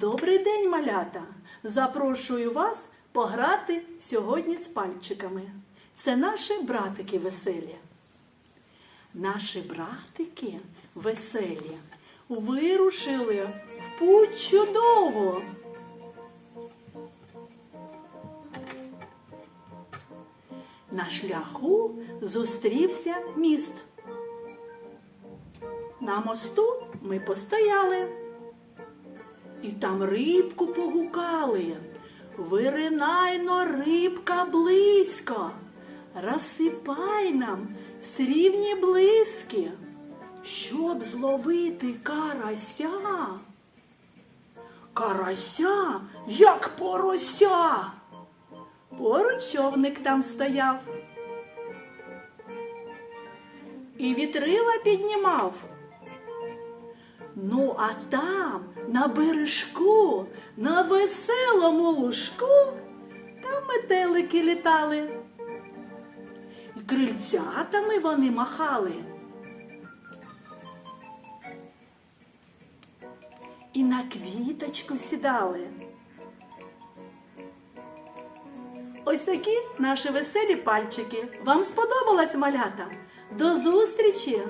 Добрий день, малята! Запрошую вас пограти сьогодні з пальчиками. Це наші братики веселі. Наші братики веселі вирушили в путь чудово. На шляху зустрівся міст. На мосту ми постояли. І там рибку погукали. Виринайно рибка близько, розсипай нам срібні блиски, щоб зловити карася. Карася, як порося. Поруч човник там стояв. І вітрила піднімав. Ну, а там, на бережку, на веселому лужку, там метелики літали. І крильцятами вони махали. І на квіточку сідали. Ось такі наші веселі пальчики. Вам сподобалась малята? До зустрічі!